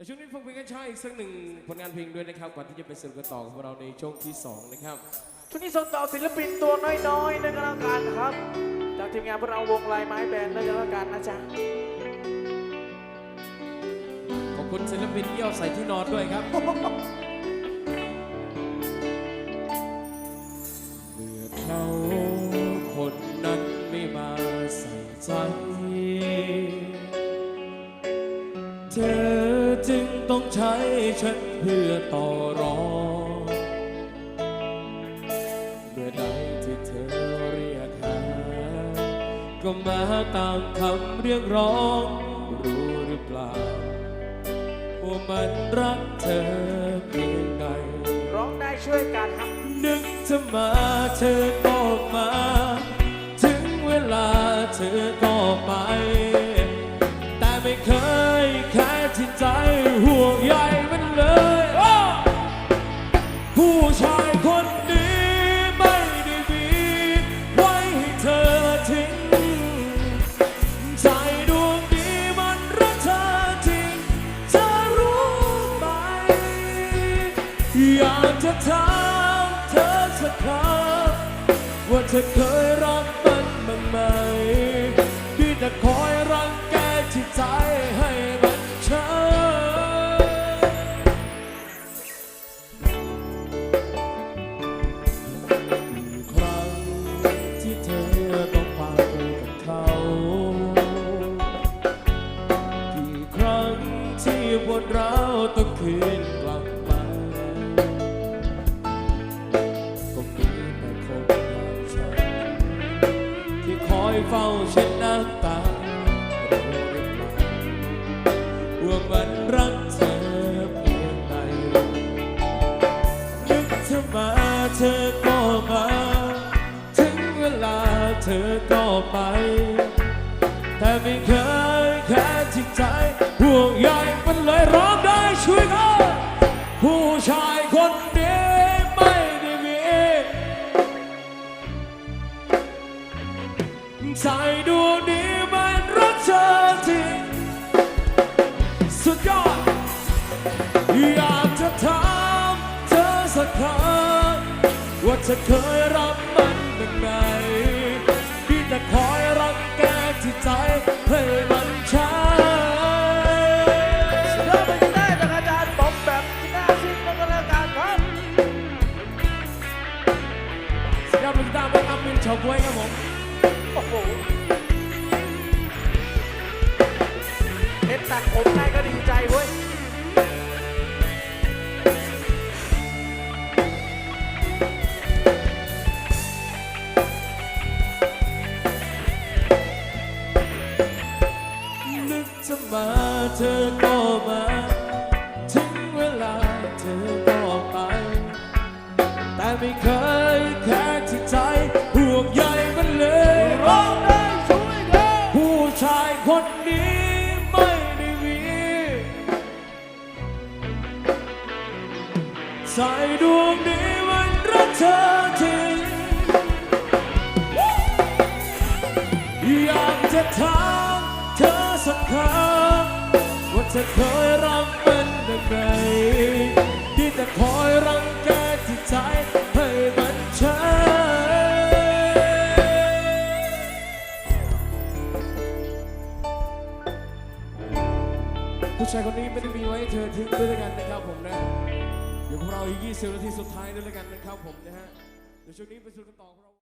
ในช่วงนี้ฟังเพลงกันช้าอีกสักหนึ่งผลงานเพลงด้วยนะครับก่อนที่จะไปสรุปกันต่อของเราในช่วงที่สองนะครับช่วงนี้ส่งต่อศิลปินตัวน้อยๆด้วยกันแล้วกันครับ จากทีมงานพวกเราวงลายไม้แบนด้วยกันแล้วกันนะจ๊ะขอบคุณศิลปินเยี่ยวใส่ที่นอนด้วยครับเมื่อเขาคนนั้นไม่มาใส่ใจ จึงต้องใช้ฉันเพื่อต่อรองเมื่อใดที่เธอเรียกหา ก็มาตามคำเรียกร้อง รู้หรือเปล่า ว่ามันรักเธอเพียงใดร้องได้ช่วยกันครับนึกจะมาเธอก็มา อยากจะถามเธอสักคำว่าเธอเคยรักมันบ้างไหมที่จะคอยรังแกจิตใจให้มันช้กี่ครั้งที่เธอต้องพาไปกับเขากี่ครั้งที่ปวดร้าวต้องคืน นึกเธอมาเธอก็มา ถึงเวลาเธอก็ไป แต่ไม่เคยแค่จิตใจห่วงใยมันเลยร้องได้ช่วยกันผู้ชายคนนี้ไม่ได้มีใจดวงนี้มันรักเธอจริงสุดยอดอยากจะถาม อสักครั้งว่าเธอเคยรับมันเป็นไงที่จะคอยรังแกที่ใจให้มันใช้เธอไปกันได้จากอาจารย์บอมแบบกีตาร์ซิงด้วยกันแล้วกันครับสยามลูกตาร์บนอัมมินชาวบวยครับผมโอ้โหเพชรตัดผมได้ก็ดี มาเธอก็มา ถึงเวลาเธอก็ไป แต่ไม่เคยแค่ที่ใจห่วงใยมันเลยร้องได้ช่วยกันผู้ชายคนนี้ไม่ได้มีใจดวงนี้มันรักเธอจริงอยากจะถามเธอ สักคำว่าเธอเคยรักมันแบบไหนที่จะคอยรังแกจิตใจให้มันใช่ผู้ชายคนนี้ไม่ได้มีไว้เธอทิ้งด้วยกันนะครับผมนะ เดี๋ยวพวกเราอีก 20 นาทีสุดท้ายด้วยแล้วกันนะครับผมนะฮะ เดี๋ยวช่วงนี้ไปสู่กันต่อของเรา